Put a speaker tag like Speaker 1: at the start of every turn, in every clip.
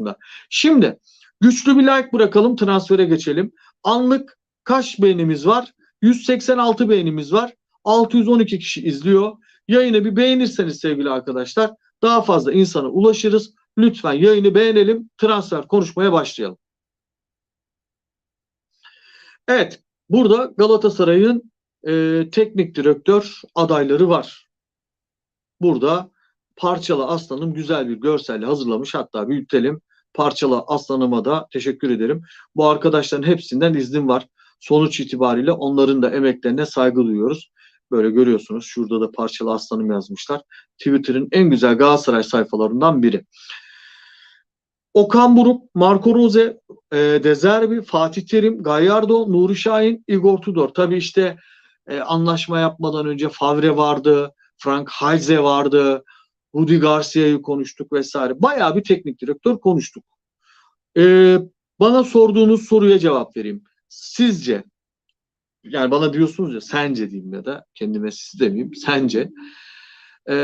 Speaker 1: hakkında. Şimdi güçlü bir like bırakalım transfere geçelim. Anlık kaç beğenimiz var? 186 beğenimiz var. 612 kişi izliyor. Yayını bir beğenirseniz sevgili arkadaşlar daha fazla insana ulaşırız. Lütfen yayını beğenelim. Transfer konuşmaya başlayalım. Evet. Burada Galatasaray'ın e, teknik direktör adayları var. Burada Parçalı Aslan'ım güzel bir görselle hazırlamış. Hatta büyütelim. Parçalı Aslan'ıma da teşekkür ederim. Bu arkadaşların hepsinden iznim var. Sonuç itibariyle onların da emeklerine saygı duyuyoruz. Böyle görüyorsunuz. Şurada da Parçalı Aslan'ım yazmışlar. Twitter'ın en güzel Galatasaray sayfalarından biri. Okan Buruk, Marco Rose, e, Dezerbi, Fatih Terim, Gallardo, Nuri Şahin, Igor Tudor. Tabii işte e, anlaşma yapmadan önce Favre vardı, Frank Halze vardı, Rudi Garcia'yı konuştuk vesaire. Bayağı bir teknik direktör konuştuk. E, bana sorduğunuz soruya cevap vereyim. Sizce yani bana diyorsunuz ya sence diyeyim ya da kendime siz demeyeyim sence e,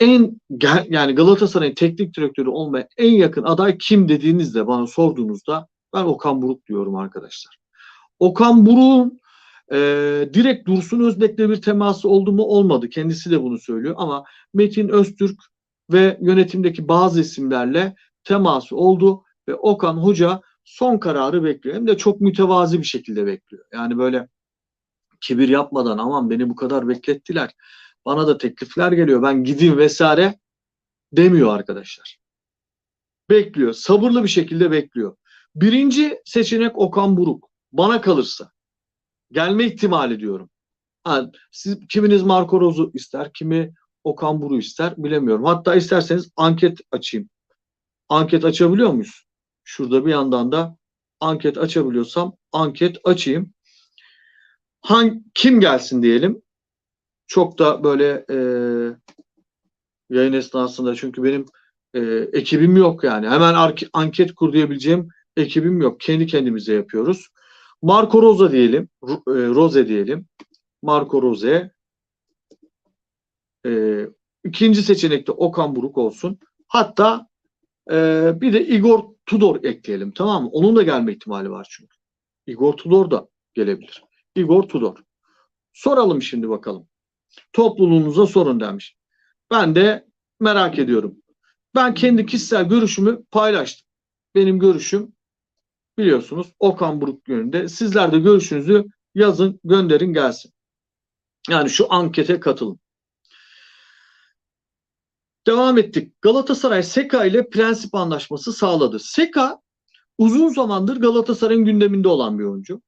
Speaker 1: en yani Galatasaray'ın teknik direktörü olmaya en yakın aday kim dediğinizde bana sorduğunuzda ben Okan Buruk diyorum arkadaşlar. Okan Buruk'un e, direkt Dursun Özbek'le bir teması oldu mu olmadı. Kendisi de bunu söylüyor ama Metin Öztürk ve yönetimdeki bazı isimlerle teması oldu ve Okan Hoca son kararı bekliyor. Hem de çok mütevazi bir şekilde bekliyor. Yani böyle kibir yapmadan aman beni bu kadar beklettiler. Bana da teklifler geliyor. Ben gideyim vesaire demiyor arkadaşlar. Bekliyor. Sabırlı bir şekilde bekliyor. Birinci seçenek Okan Buruk. Bana kalırsa. Gelme ihtimali diyorum. Ha, siz kiminiz Marco Rose'u ister, kimi Okan Buruk'u ister bilemiyorum. Hatta isterseniz anket açayım. Anket açabiliyor muyuz? Şurada bir yandan da anket açabiliyorsam anket açayım. Hangi, kim gelsin diyelim. Çok da böyle e, yayın esnasında çünkü benim e, ekibim yok yani. Hemen anket kur diyebileceğim ekibim yok. Kendi kendimize yapıyoruz. Marco Rosa diyelim. E, Rose diyelim. Marco Rose. E, ikinci seçenekte Okan Buruk olsun. Hatta e, bir de Igor Tudor ekleyelim tamam mı? Onun da gelme ihtimali var çünkü. Igor Tudor da gelebilir. Igor Tudor. Soralım şimdi bakalım. Topluluğunuza sorun demiş. Ben de merak ediyorum. Ben kendi kişisel görüşümü paylaştım. Benim görüşüm biliyorsunuz Okan Buruk yönünde. Sizler de görüşünüzü yazın, gönderin gelsin. Yani şu ankete katılın. Devam ettik. Galatasaray Seka ile prensip anlaşması sağladı. Seka uzun zamandır Galatasaray'ın gündeminde olan bir oyuncu.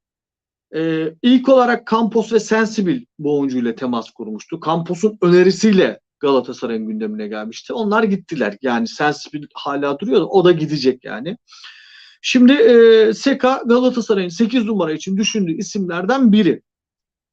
Speaker 1: Ee, ilk olarak Campos ve Sensibil bu oyuncuyla temas kurmuştu. Campos'un önerisiyle Galatasaray'ın gündemine gelmişti. Onlar gittiler. Yani Sensibil hala duruyor o da gidecek yani. Şimdi e, Seka Galatasaray'ın 8 numara için düşündüğü isimlerden biri.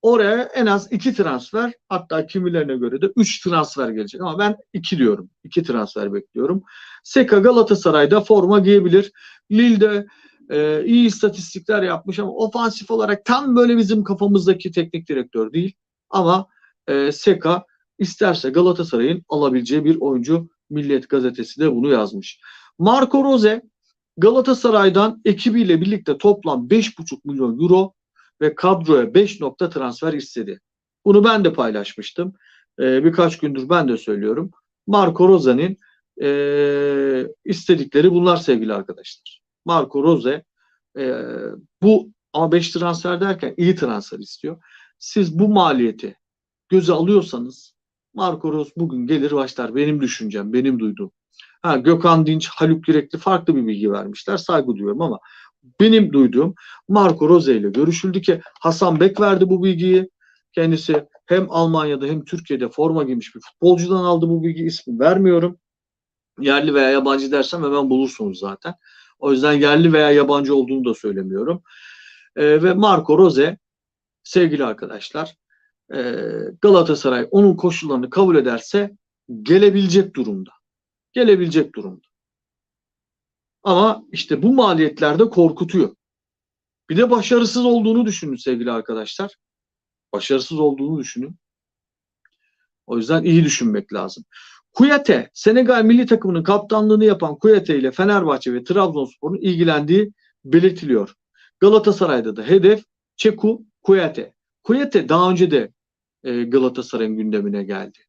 Speaker 1: Oraya en az 2 transfer hatta kimilerine göre de 3 transfer gelecek ama ben 2 diyorum. 2 transfer bekliyorum. Seka Galatasaray'da forma giyebilir. Lille'de e, iyi istatistikler yapmış ama ofansif olarak tam böyle bizim kafamızdaki teknik direktör değil. Ama e, Seka isterse Galatasaray'ın alabileceği bir oyuncu. Milliyet gazetesi de bunu yazmış. Marco Rose Galatasaray'dan ekibiyle birlikte toplam 5,5 milyon euro ve kadroya 5 nokta transfer istedi. Bunu ben de paylaşmıştım. Ee, birkaç gündür ben de söylüyorum. Marco Rose'nin e, istedikleri bunlar sevgili arkadaşlar. Marco Rose e, bu ama 5 transfer derken iyi transfer istiyor. Siz bu maliyeti göze alıyorsanız Marco Rose bugün gelir başlar. Benim düşüncem, benim duyduğum. Ha, Gökhan Dinç, Haluk Yürekli farklı bir bilgi vermişler. Saygı duyuyorum ama benim duyduğum Marco Rose ile görüşüldü ki Hasan Bek verdi bu bilgiyi. Kendisi hem Almanya'da hem Türkiye'de forma giymiş bir futbolcudan aldı bu bilgi ismi vermiyorum. Yerli veya yabancı dersem hemen bulursunuz zaten. O yüzden yerli veya yabancı olduğunu da söylemiyorum. E, ve Marco Rose sevgili arkadaşlar e, Galatasaray onun koşullarını kabul ederse gelebilecek durumda. Gelebilecek durumda. Ama işte bu maliyetlerde korkutuyor. Bir de başarısız olduğunu düşünün sevgili arkadaşlar. Başarısız olduğunu düşünün. O yüzden iyi düşünmek lazım. Kuyate, Senegal milli takımının kaptanlığını yapan Kuyate ile Fenerbahçe ve Trabzonspor'un ilgilendiği belirtiliyor. Galatasaray'da da hedef Çeku Kuyate. Kuyate daha önce de e, Galatasaray'ın gündemine geldi.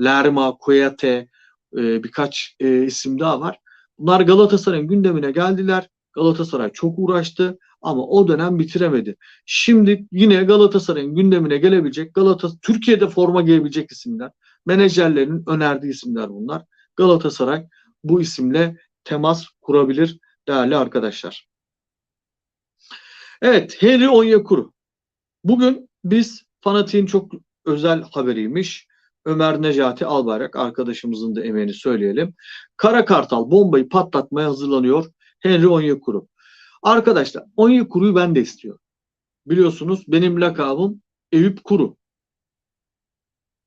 Speaker 1: Lerma, Kuyate e, birkaç e, isim daha var. Bunlar Galatasaray'ın gündemine geldiler. Galatasaray çok uğraştı ama o dönem bitiremedi. Şimdi yine Galatasaray'ın gündemine gelebilecek Galatasaray Türkiye'de forma giyebilecek isimler, menajerlerin önerdiği isimler bunlar. Galatasaray bu isimle temas kurabilir değerli arkadaşlar. Evet, Henry Onyekuru. Bugün biz fanatiğin çok özel haberiymiş. Ömer Necati Albayrak arkadaşımızın da emeğini söyleyelim. Kara Kartal bombayı patlatmaya hazırlanıyor. Henry Onyekuru. Arkadaşlar Onyekuru'yu ben de istiyorum. Biliyorsunuz benim lakabım Eyüp Kuru.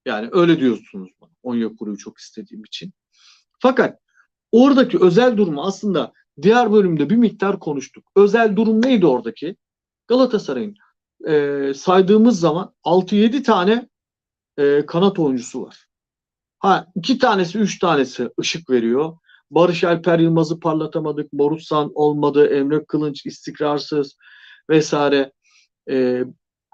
Speaker 1: Yani öyle diyorsunuz bana. Onyekuru'yu çok istediğim için. Fakat oradaki özel durumu aslında diğer bölümde bir miktar konuştuk. Özel durum neydi oradaki? Galatasaray'ın e, saydığımız zaman 6-7 tane e, kanat oyuncusu var. Ha iki tanesi, üç tanesi ışık veriyor. Barış Alper Yılmaz'ı parlatamadık. Borutsan olmadı. Emre Kılınç istikrarsız vesaire. E,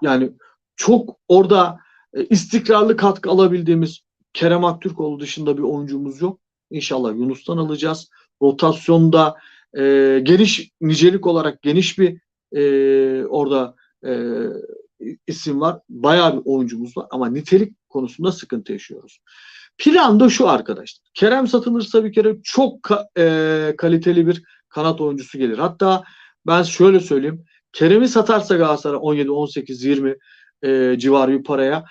Speaker 1: yani çok orada e, istikrarlı katkı alabildiğimiz Kerem Aktürkoğlu dışında bir oyuncumuz yok. İnşallah Yunus'tan alacağız. Rotasyonda e, geniş nicelik olarak geniş bir e, orada e, isim var. Bayağı bir oyuncumuz var ama nitelik konusunda sıkıntı yaşıyoruz. Plan da şu arkadaşlar. Kerem satılırsa bir kere çok ka- e, kaliteli bir kanat oyuncusu gelir. Hatta ben şöyle söyleyeyim. Kerem'i satarsa Galatasaray 17, 18, 20 e, civarı bir paraya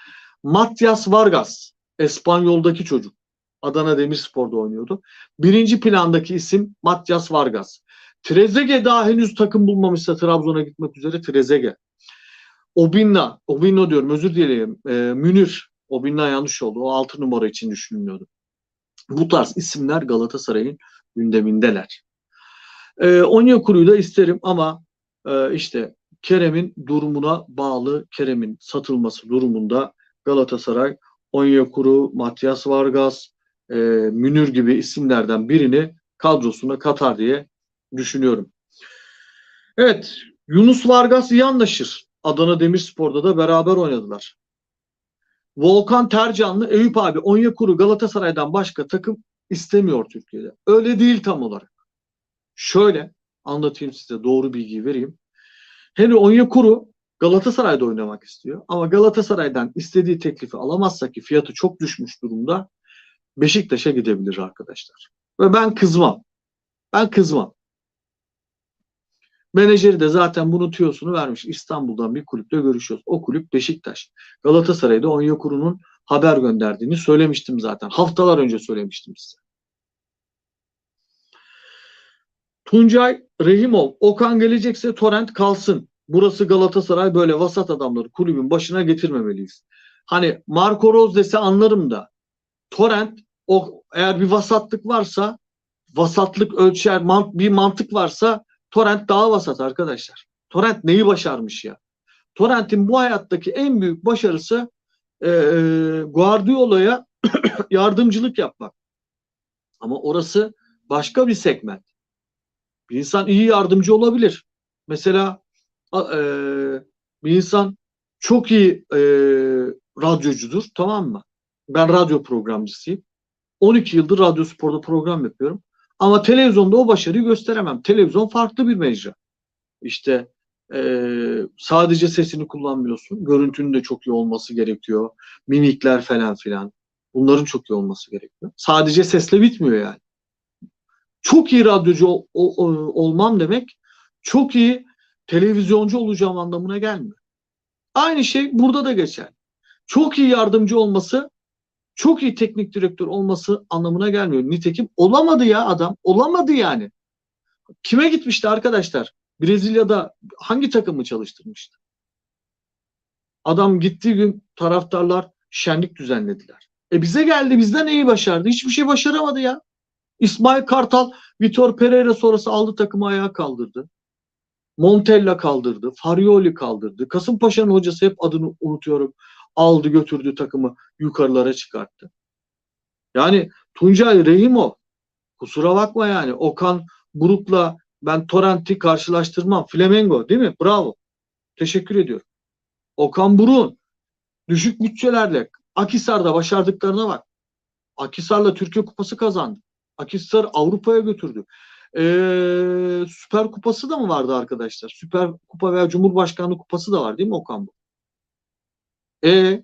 Speaker 1: Matias Vargas Espanyol'daki çocuk. Adana Demirspor'da oynuyordu. Birinci plandaki isim Matias Vargas. Trezeguet daha henüz takım bulmamışsa Trabzon'a gitmek üzere Trezeguet. Obinna, Obinno diyorum özür dileyim. E, Münir, Obinna yanlış oldu. O 6 numara için düşünülüyordu. Bu tarz isimler Galatasaray'ın gündemindeler. E, Onyekuru'yu da isterim ama e, işte Kerem'in durumuna bağlı, Kerem'in satılması durumunda Galatasaray Onyekuru, Matias Vargas, e, Münir gibi isimlerden birini kadrosuna katar diye düşünüyorum. Evet, Yunus Vargas iyi anlaşır. Adana Demirspor'da da beraber oynadılar. Volkan Tercanlı, Eyüp abi Onyekuru Galatasaray'dan başka takım istemiyor Türkiye'de. Öyle değil tam olarak. Şöyle anlatayım size doğru bilgiyi vereyim. Henry Onyekuru Galatasaray'da oynamak istiyor. Ama Galatasaray'dan istediği teklifi alamazsa ki fiyatı çok düşmüş durumda Beşiktaş'a gidebilir arkadaşlar. Ve ben kızmam. Ben kızmam. Menajeri de zaten bunun tüyosunu vermiş. İstanbul'dan bir kulüple görüşüyoruz. O kulüp Beşiktaş. Galatasaray'da Onyekuru'nun haber gönderdiğini söylemiştim zaten. Haftalar önce söylemiştim size. Tuncay Rehimov, Okan gelecekse Torrent kalsın. Burası Galatasaray böyle vasat adamları kulübün başına getirmemeliyiz. Hani Marco Rose dese anlarım da Torrent o eğer bir vasatlık varsa vasatlık ölçer mant, bir mantık varsa Torrent daha vasat arkadaşlar. Torrent neyi başarmış ya? Torrent'in bu hayattaki en büyük başarısı e, Guardiola'ya yardımcılık yapmak. Ama orası başka bir segment. Bir insan iyi yardımcı olabilir. Mesela e, bir insan çok iyi e, radyocudur tamam mı? Ben radyo programcısıyım. 12 yıldır radyo sporda program yapıyorum. Ama televizyonda o başarıyı gösteremem. Televizyon farklı bir mecra. İşte e, sadece sesini kullanmıyorsun. Görüntünün de çok iyi olması gerekiyor. Mimikler falan filan. Bunların çok iyi olması gerekiyor. Sadece sesle bitmiyor yani. Çok iyi radyocu ol, ol, olmam demek çok iyi televizyoncu olacağım anlamına gelmiyor. Aynı şey burada da geçer. Çok iyi yardımcı olması çok iyi teknik direktör olması anlamına gelmiyor. Nitekim olamadı ya adam. Olamadı yani. Kime gitmişti arkadaşlar? Brezilya'da hangi takımı çalıştırmıştı? Adam gittiği gün taraftarlar şenlik düzenlediler. E bize geldi bizden neyi başardı? Hiçbir şey başaramadı ya. İsmail Kartal Vitor Pereira sonrası aldı takımı ayağa kaldırdı. Montella kaldırdı. Farioli kaldırdı. Kasımpaşa'nın hocası hep adını unutuyorum aldı götürdü takımı yukarılara çıkarttı. Yani Tuncay Rehimov. Kusura bakma yani. Okan Buruk'la ben Torrent'i karşılaştırmam. Flamengo değil mi? Bravo. Teşekkür ediyorum. Okan Buruk'un düşük bütçelerle Akisar'da başardıklarına bak. Akisar'la Türkiye Kupası kazandı. Akisar Avrupa'ya götürdü. Ee, Süper Kupası da mı vardı arkadaşlar? Süper Kupa veya Cumhurbaşkanlığı Kupası da var değil mi Okan bu? E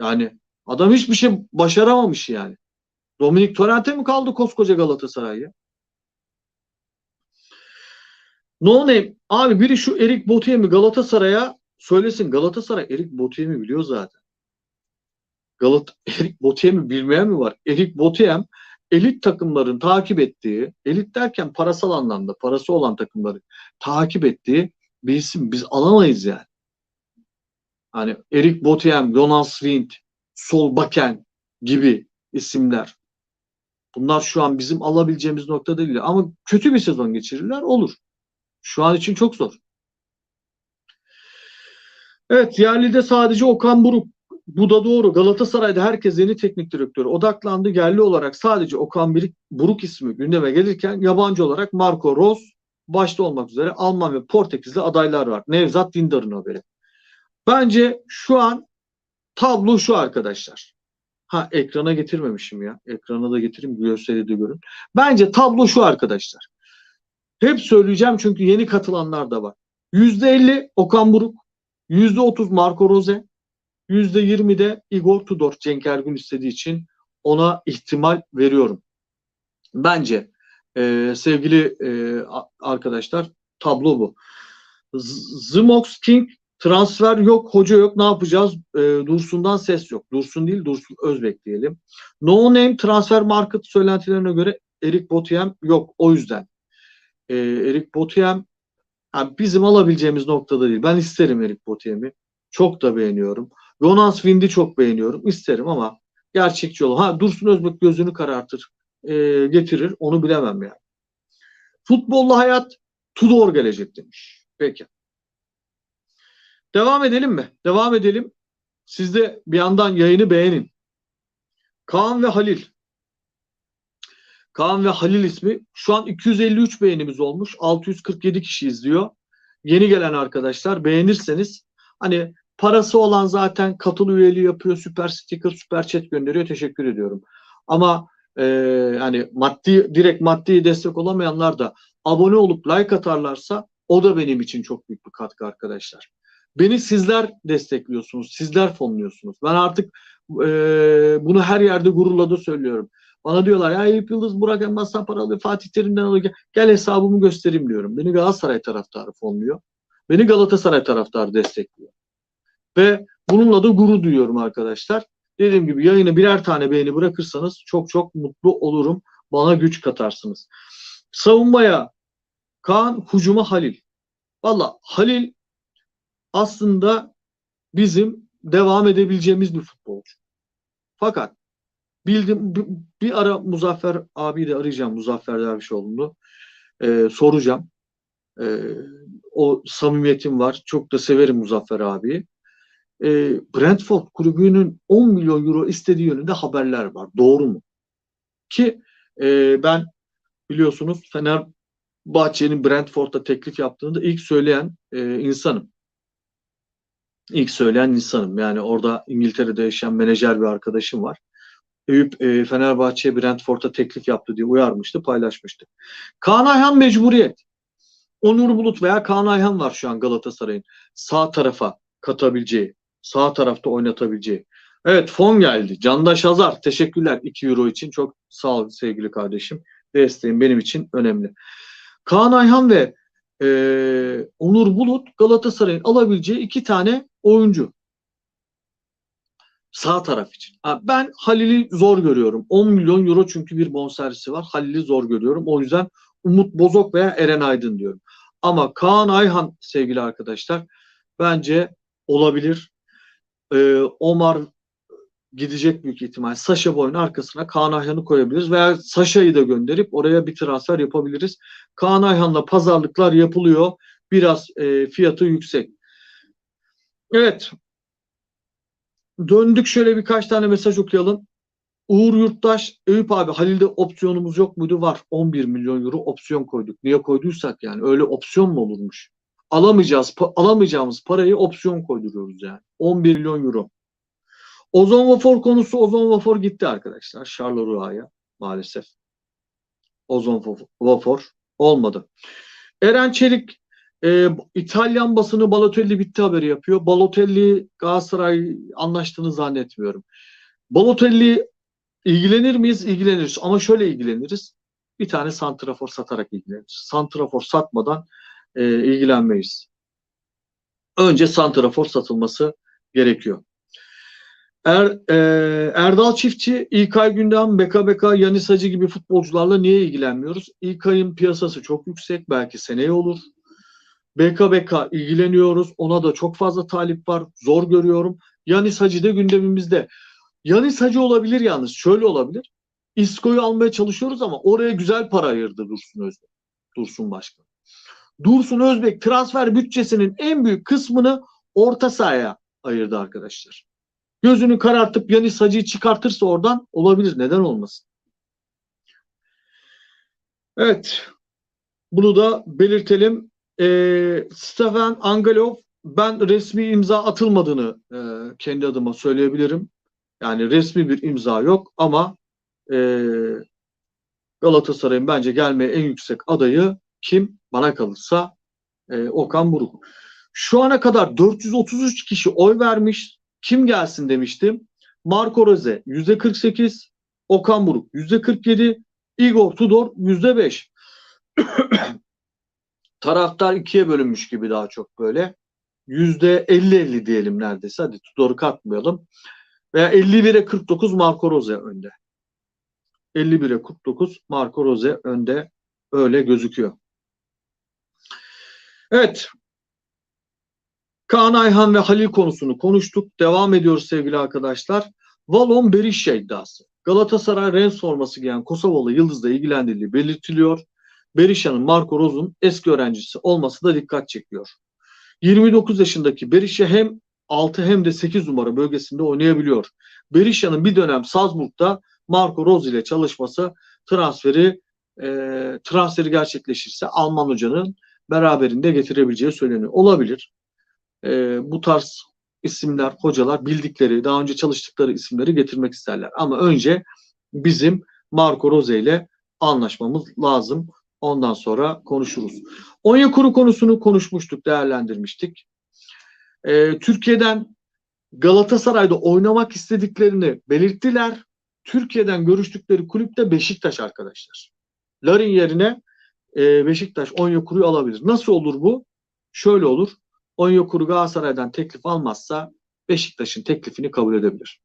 Speaker 1: yani adam hiçbir şey başaramamış yani. Dominik Torrent'e mi kaldı koskoca Galatasaray'ı? No name. Abi biri şu Erik Botiem'i Galatasaray'a söylesin. Galatasaray Erik Botiem'i biliyor zaten. Galat Erik Botiem'i bilmeyen mi var? Erik Botiem elit takımların takip ettiği, elit derken parasal anlamda parası olan takımları takip ettiği bir isim. Biz alamayız yani. Hani Erik Botiem, Jonas Wind, Sol Baken gibi isimler. Bunlar şu an bizim alabileceğimiz nokta değil. Ama kötü bir sezon geçirirler olur. Şu an için çok zor. Evet yerlide sadece Okan Buruk. Bu da doğru. Galatasaray'da herkes yeni teknik direktör odaklandı. Yerli olarak sadece Okan Buruk ismi gündeme gelirken yabancı olarak Marco Rose başta olmak üzere Alman ve Portekizli adaylar var. Nevzat Dindar'ın haberi. Bence şu an tablo şu arkadaşlar. Ha ekrana getirmemişim ya. Ekrana da getireyim gösteri de görün. Bence tablo şu arkadaşlar. Hep söyleyeceğim çünkü yeni katılanlar da var. %50 Okan Buruk, %30 Marco Rose, %20 de Igor Tudor Cenk Ergün istediği için ona ihtimal veriyorum. Bence e, sevgili e, arkadaşlar tablo bu. Zmox King transfer yok, hoca yok ne yapacağız? E, Dursun'dan ses yok. Dursun değil Dursun Özbek diyelim. No name transfer market söylentilerine göre Erik Botiem yok o yüzden. E, Erik Botiem yani bizim alabileceğimiz noktada değil. Ben isterim Erik Botiem'i. Çok da beğeniyorum. Jonas Wind'i çok beğeniyorum. İsterim ama gerçekçi olur. Ha Dursun Özbek gözünü karartır, e, getirir. Onu bilemem yani. Futbolla hayat Tudor gelecek demiş. Peki. Devam edelim mi? Devam edelim. Siz de bir yandan yayını beğenin. Kaan ve Halil. Kaan ve Halil ismi. Şu an 253 beğenimiz olmuş. 647 kişi izliyor. Yeni gelen arkadaşlar beğenirseniz hani parası olan zaten katıl üyeliği yapıyor. Süper sticker, süper chat gönderiyor. Teşekkür ediyorum. Ama e, hani maddi direkt maddi destek olamayanlar da abone olup like atarlarsa o da benim için çok büyük bir katkı arkadaşlar. Beni sizler destekliyorsunuz, sizler fonluyorsunuz. Ben artık e, bunu her yerde gururla da söylüyorum. Bana diyorlar ya Eyüp Yıldız, Burak Elmas'tan para alıyor, Fatih Terim'den alıyor. Gel hesabımı göstereyim diyorum. Beni Galatasaray taraftarı fonluyor. Beni Galatasaray taraftarı destekliyor. Ve bununla da gurur duyuyorum arkadaşlar. Dediğim gibi yayını birer tane beğeni bırakırsanız çok çok mutlu olurum. Bana güç katarsınız. Savunmaya Kaan, hucuma Halil. Valla Halil aslında bizim devam edebileceğimiz bir futbolcu. Fakat bildim bir ara Muzaffer abi de arayacağım Muzaffer Dervişoğlu'nu. Ee, soracağım. Ee, o samimiyetim var. Çok da severim Muzaffer abiyi. Ee, Brentford kulübünün 10 milyon euro istediği yönünde haberler var. Doğru mu? Ki e, ben biliyorsunuz Fenerbahçe'nin Brentford'a teklif yaptığında ilk söyleyen e, insanım ilk söyleyen insanım. Yani orada İngiltere'de yaşayan menajer bir arkadaşım var. Eyüp e, Fenerbahçe'ye Brentford'a teklif yaptı diye uyarmıştı, paylaşmıştı. Kaan Ayhan mecburiyet. Onur Bulut veya Kaan Ayhan var şu an Galatasaray'ın sağ tarafa katabileceği, sağ tarafta oynatabileceği. Evet fon geldi. Candaş Hazar teşekkürler 2 euro için. Çok sağ ol sevgili kardeşim. Desteğin benim için önemli. Kaan Ayhan ve e, Onur Bulut Galatasaray'ın alabileceği iki tane oyuncu. Sağ taraf için. Ben Halil'i zor görüyorum. 10 milyon euro çünkü bir bonservisi var. Halil'i zor görüyorum. O yüzden Umut Bozok veya Eren Aydın diyorum. Ama Kaan Ayhan sevgili arkadaşlar bence olabilir. Ee, Omar gidecek büyük ihtimal. Saşa Boy'un arkasına Kaan Ayhan'ı koyabiliriz veya Saşa'yı da gönderip oraya bir transfer yapabiliriz. Kaan Ayhan'la pazarlıklar yapılıyor. Biraz e, fiyatı yüksek. Evet. Döndük şöyle birkaç tane mesaj okuyalım. Uğur Yurttaş, Eyüp abi Halil'de opsiyonumuz yok muydu? Var. 11 milyon euro opsiyon koyduk. Niye koyduysak yani öyle opsiyon mu olurmuş? Alamayacağız, pa- alamayacağımız parayı opsiyon koyduruyoruz yani. 11 milyon euro. Ozon Vafor konusu Ozon Vafor gitti arkadaşlar. Charleroi maalesef. Ozon Vafor- olmadı. Eren Çelik e, İtalyan basını Balotelli bitti haberi yapıyor. Balotelli Galatasaray anlaştığını zannetmiyorum. Balotelli ilgilenir miyiz? İlgileniriz. Ama şöyle ilgileniriz. Bir tane santrafor satarak ilgileniriz. Santrafor satmadan e, ilgilenmeyiz. Önce santrafor satılması gerekiyor. Er, e, Erdal Çiftçi, İlkay Beka Beka, Yanis Hacı gibi futbolcularla niye ilgilenmiyoruz? İlkay'ın piyasası çok yüksek. Belki seneye olur. BKBK ilgileniyoruz. Ona da çok fazla talip var. Zor görüyorum. Yanis Hacı da gündemimizde. Yanis Hacı olabilir yalnız. Şöyle olabilir. İsko'yu almaya çalışıyoruz ama oraya güzel para ayırdı Dursun Özbek. Dursun Başkan. Dursun Özbek transfer bütçesinin en büyük kısmını orta sahaya ayırdı arkadaşlar. Gözünü karartıp Yanis Hacı'yı çıkartırsa oradan olabilir. Neden olmasın? Evet. Bunu da belirtelim. Ee, Stefan Angelov ben resmi imza atılmadığını e, kendi adıma söyleyebilirim. Yani resmi bir imza yok ama e, Galatasaray'ın bence gelmeye en yüksek adayı kim? Bana kalırsa e, Okan Buruk. Şu ana kadar 433 kişi oy vermiş. Kim gelsin demiştim. Marco Rose %48, Okan Buruk %47, Igor Tudor %5. Taraftar ikiye bölünmüş gibi daha çok böyle. %50-50 diyelim neredeyse. Hadi Tudor'u katmayalım. Veya 51'e 49 Marco Rose önde. 51'e 49 Marco Rose önde. Öyle gözüküyor. Evet. Kaan Ayhan ve Halil konusunu konuştuk. Devam ediyoruz sevgili arkadaşlar. Valon Berisha iddiası. Galatasaray Rennes forması giyen Kosovalı Yıldız'la ilgilendiği belirtiliyor. Berisha'nın Marco Rose'un eski öğrencisi olması da dikkat çekiyor. 29 yaşındaki Berisha hem 6 hem de 8 numara bölgesinde oynayabiliyor. Berisha'nın bir dönem Salzburg'da Marco Rose ile çalışması transferi e, transferi gerçekleşirse Alman hocanın beraberinde getirebileceği söyleniyor. Olabilir. E, bu tarz isimler, hocalar bildikleri, daha önce çalıştıkları isimleri getirmek isterler. Ama önce bizim Marco Rose ile anlaşmamız lazım. Ondan sonra konuşuruz. Onyekuru konusunu konuşmuştuk, değerlendirmiştik. Ee, Türkiye'den Galatasaray'da oynamak istediklerini belirttiler. Türkiye'den görüştükleri kulüp de Beşiktaş arkadaşlar. Larin yerine e, Beşiktaş Onyekuru'yu alabilir. Nasıl olur bu? Şöyle olur. Onyekuru Galatasaray'dan teklif almazsa Beşiktaş'ın teklifini kabul edebilir.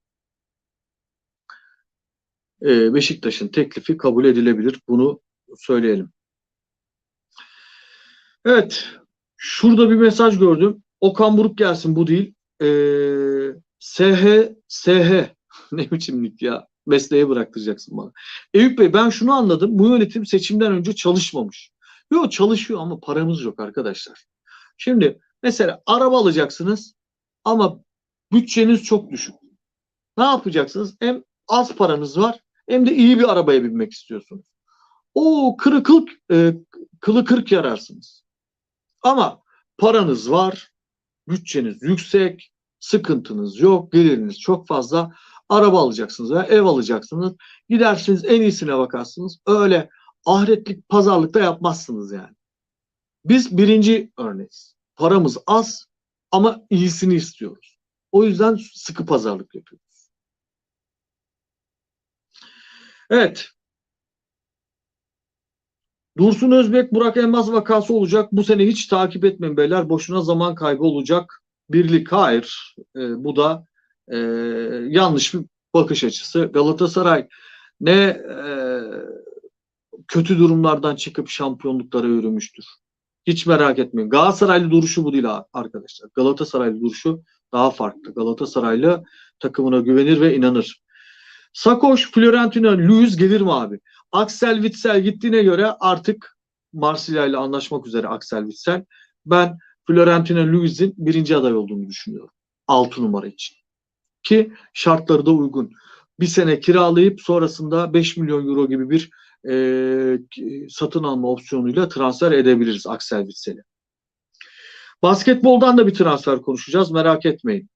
Speaker 1: Ee, Beşiktaş'ın teklifi kabul edilebilir. Bunu söyleyelim. Evet. Şurada bir mesaj gördüm. Okan Buruk gelsin bu değil. Ee, SH SH ne biçimlik ya. Mesleğe bıraktıracaksın bana. Eyüp Bey ben şunu anladım. Bu yönetim seçimden önce çalışmamış. Yok çalışıyor ama paramız yok arkadaşlar. Şimdi mesela araba alacaksınız ama bütçeniz çok düşük. Ne yapacaksınız? Hem az paranız var hem de iyi bir arabaya binmek istiyorsunuz. O kırı e, kılı kırk yararsınız. Ama paranız var, bütçeniz yüksek, sıkıntınız yok, geliriniz çok fazla. Araba alacaksınız veya ev alacaksınız. Gidersiniz en iyisine bakarsınız. Öyle ahiretlik pazarlıkta yapmazsınız yani. Biz birinci örneğiz. Paramız az ama iyisini istiyoruz. O yüzden sıkı pazarlık yapıyoruz. Evet. Dursun Özbek, Burak Elmas vakası olacak. Bu sene hiç takip etmeyin beyler. Boşuna zaman kaybı olacak. Birlik hayır. E, bu da e, yanlış bir bakış açısı. Galatasaray ne e, kötü durumlardan çıkıp şampiyonluklara yürümüştür. Hiç merak etmeyin. Galatasaraylı duruşu bu değil arkadaşlar. Galatasaraylı duruşu daha farklı. Galatasaraylı takımına güvenir ve inanır. Sakoş, Fiorentina, Luis gelir mi abi? Axel Witsel gittiğine göre artık Marsilya ile anlaşmak üzere Axel Witsel. Ben Fiorentina Luis'in birinci aday olduğunu düşünüyorum. 6 numara için. Ki şartları da uygun. bir sene kiralayıp sonrasında 5 milyon euro gibi bir e, satın alma opsiyonuyla transfer edebiliriz Axel Witsel'i. Basketboldan da bir transfer konuşacağız merak etmeyin.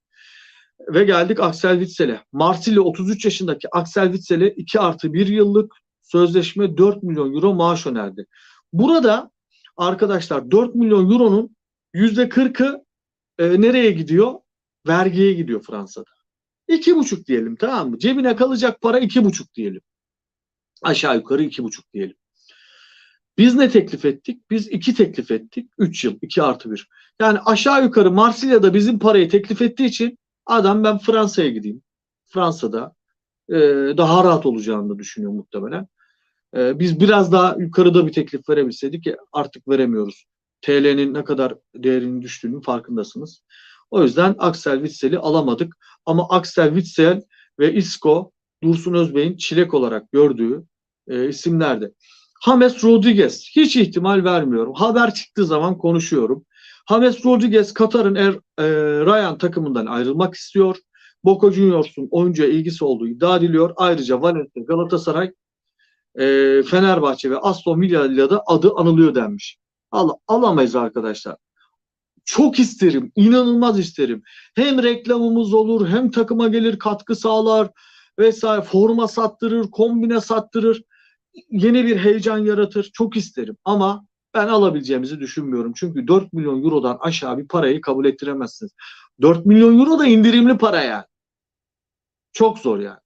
Speaker 1: Ve geldik Axel Witsel'e. Marsilya 33 yaşındaki Axel Witsel'e 2 artı 1 yıllık sözleşme 4 milyon euro maaş önerdi. Burada arkadaşlar 4 milyon euronun %40'ı e, nereye gidiyor? Vergiye gidiyor Fransa'da. İki buçuk diyelim tamam mı? Cebine kalacak para iki buçuk diyelim. Aşağı yukarı iki buçuk diyelim. Biz ne teklif ettik? Biz iki teklif ettik. Üç yıl. iki artı bir. Yani aşağı yukarı Marsilya'da bizim parayı teklif ettiği için adam ben Fransa'ya gideyim. Fransa'da e, daha rahat olacağını düşünüyor muhtemelen. E, biz biraz daha yukarıda bir teklif verebilseydik ki artık veremiyoruz. TL'nin ne kadar değerinin düştüğünün farkındasınız. O yüzden Axel Witsel'i alamadık. Ama Axel Witsel ve Isco Dursun Özbey'in çilek olarak gördüğü e, isimlerdi. James Rodriguez hiç ihtimal vermiyorum. Haber çıktığı zaman konuşuyorum. James Rodriguez Katar'ın er, e, Ryan takımından ayrılmak istiyor. Boca Juniors'un oyuncuya ilgisi olduğu iddia ediliyor. Ayrıca Valencia, Galatasaray, e, Fenerbahçe ve Aston Villa ile de adı anılıyor denmiş. Al, alamayız arkadaşlar. Çok isterim, inanılmaz isterim. Hem reklamımız olur, hem takıma gelir, katkı sağlar vesaire. Forma sattırır, kombine sattırır. Yeni bir heyecan yaratır. Çok isterim ama ben alabileceğimizi düşünmüyorum. Çünkü 4 milyon eurodan aşağı bir parayı kabul ettiremezsiniz. 4 milyon euro da indirimli para yani. Çok zor yani.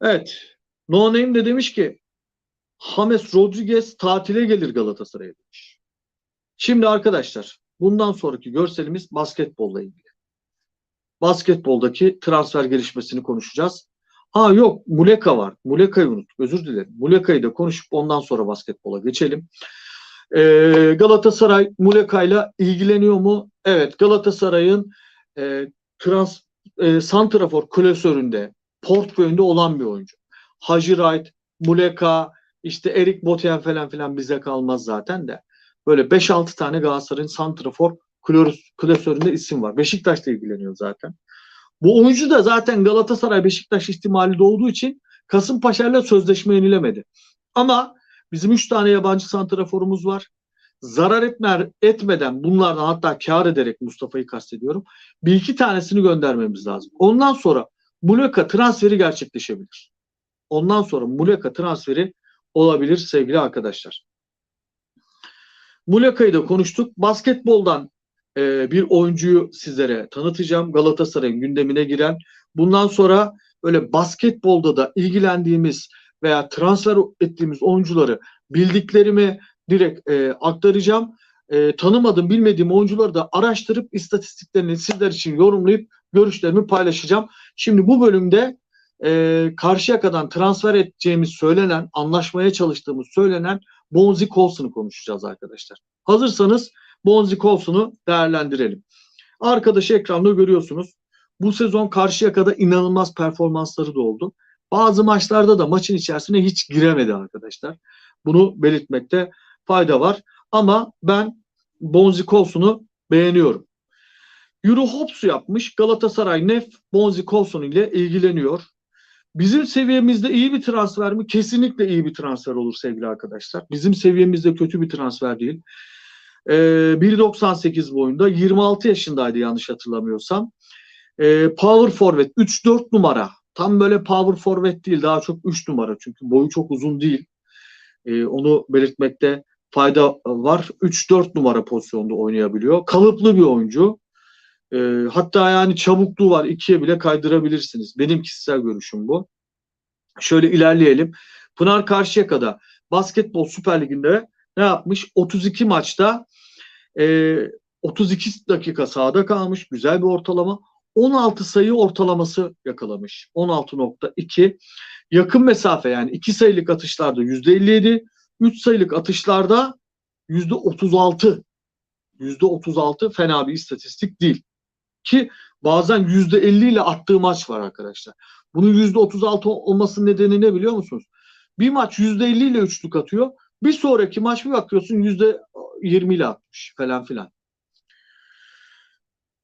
Speaker 1: Evet. No Name de demiş ki James Rodriguez tatile gelir Galatasaray'a demiş. Şimdi arkadaşlar bundan sonraki görselimiz basketbolla ilgili. Basketboldaki transfer gelişmesini konuşacağız. Ha yok Muleka var. Muleka'yı unuttuk. Özür dilerim. Muleka'yı da konuşup ondan sonra basketbola geçelim. Ee, Galatasaray Muleka'yla ilgileniyor mu? Evet Galatasaray'ın e, trans e, santrafor klasöründe portföyünde olan bir oyuncu. Hacı Wright, Muleka, işte Erik Botyen falan filan bize kalmaz zaten de. Böyle 5-6 tane Galatasaray'ın santrafor klasöründe isim var. Beşiktaş'la ilgileniyor zaten. Bu oyuncu da zaten Galatasaray Beşiktaş ihtimali doğduğu için Kasımpaşa ile sözleşme yenilemedi. Ama bizim 3 tane yabancı santraforumuz var. Zarar etmer, etmeden bunlardan hatta kar ederek Mustafa'yı kastediyorum. Bir iki tanesini göndermemiz lazım. Ondan sonra Muleka transferi gerçekleşebilir. Ondan sonra Muleka transferi olabilir sevgili arkadaşlar. Muleka'yı da konuştuk. Basketboldan e, bir oyuncuyu sizlere tanıtacağım. Galatasaray'ın gündemine giren. Bundan sonra öyle basketbolda da ilgilendiğimiz veya transfer ettiğimiz oyuncuları bildiklerimi direkt e, aktaracağım. E, tanımadığım, bilmediğim oyuncuları da araştırıp istatistiklerini sizler için yorumlayıp görüşlerimi paylaşacağım. Şimdi bu bölümde e, Karşıyaka'dan transfer edeceğimiz söylenen, anlaşmaya çalıştığımız söylenen Bonzi Colson'u konuşacağız arkadaşlar. Hazırsanız Bonzi Colson'u değerlendirelim. Arkadaşı ekranda görüyorsunuz. Bu sezon Karşıyaka'da inanılmaz performansları da oldu. Bazı maçlarda da maçın içerisine hiç giremedi arkadaşlar. Bunu belirtmekte fayda var. Ama ben Bonzi Colson'u beğeniyorum. Euro Hops yapmış. Galatasaray Nef Bonzi Colson ile ilgileniyor. Bizim seviyemizde iyi bir transfer mi? Kesinlikle iyi bir transfer olur sevgili arkadaşlar. Bizim seviyemizde kötü bir transfer değil. Ee, 1.98 boyunda 26 yaşındaydı yanlış hatırlamıyorsam. Ee, power forward 3-4 numara. Tam böyle power forward değil daha çok 3 numara çünkü boyu çok uzun değil. Ee, onu belirtmekte fayda var. 3-4 numara pozisyonda oynayabiliyor. Kalıplı bir oyuncu. E, hatta yani çabukluğu var. ikiye bile kaydırabilirsiniz. Benim kişisel görüşüm bu. Şöyle ilerleyelim. Pınar Karşıyaka'da basketbol Süper Ligi'nde ne yapmış? 32 maçta e, 32 dakika sahada kalmış. Güzel bir ortalama. 16 sayı ortalaması yakalamış. 16.2. Yakın mesafe yani 2 sayılık atışlarda %57. 3 sayılık atışlarda %36. %36 fena bir istatistik değil. Ki bazen %50 ile attığı maç var arkadaşlar. Bunun %36 olmasının nedeni ne biliyor musunuz? Bir maç %50 ile üçlük atıyor. Bir sonraki maç bir bakıyorsun %20 ile atmış falan filan.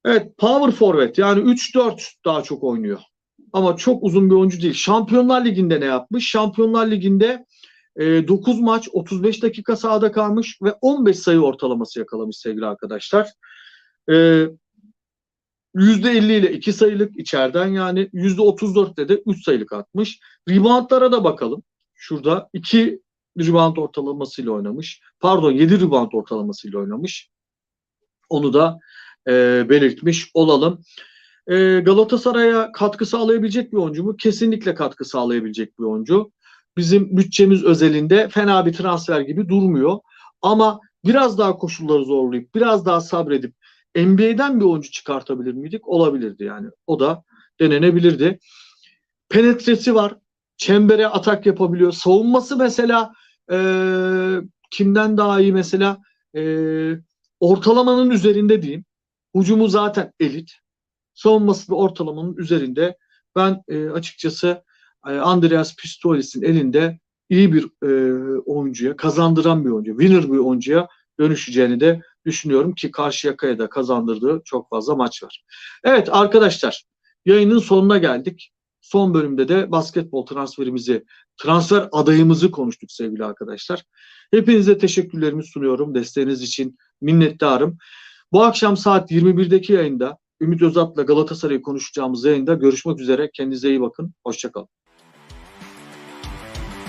Speaker 1: Evet power forward yani 3-4 daha çok oynuyor. Ama çok uzun bir oyuncu değil. Şampiyonlar Ligi'nde ne yapmış? Şampiyonlar Ligi'nde e, 9 maç 35 dakika sahada kalmış ve 15 sayı ortalaması yakalamış sevgili arkadaşlar. E, %50 ile 2 sayılık içeriden yani %34'te de 3 sayılık atmış. Reboundlara da bakalım. Şurada 2 rebound ortalamasıyla oynamış. Pardon 7 rebound ortalamasıyla oynamış. Onu da e, belirtmiş olalım. E, Galatasaray'a katkı sağlayabilecek bir oyuncu mu? Kesinlikle katkı sağlayabilecek bir oyuncu. Bizim bütçemiz özelinde fena bir transfer gibi durmuyor. Ama biraz daha koşulları zorlayıp, biraz daha sabredip NBA'den bir oyuncu çıkartabilir miydik? Olabilirdi yani. O da denenebilirdi. Penetresi var. Çembere atak yapabiliyor. Savunması mesela e, kimden daha iyi mesela e, ortalamanın üzerinde diyeyim. Hucumu zaten elit. Savunması da ortalamanın üzerinde. Ben e, açıkçası e, Andreas Pistolis'in elinde iyi bir e, oyuncuya, kazandıran bir oyuncu, winner bir oyuncuya dönüşeceğini de düşünüyorum ki Karşıyaka'ya da kazandırdığı çok fazla maç var. Evet arkadaşlar yayının sonuna geldik. Son bölümde de basketbol transferimizi, transfer adayımızı konuştuk sevgili arkadaşlar. Hepinize teşekkürlerimi sunuyorum. Desteğiniz için minnettarım. Bu akşam saat 21'deki yayında Ümit Özat'la Galatasaray'ı konuşacağımız yayında görüşmek üzere. Kendinize iyi bakın. Hoşçakalın.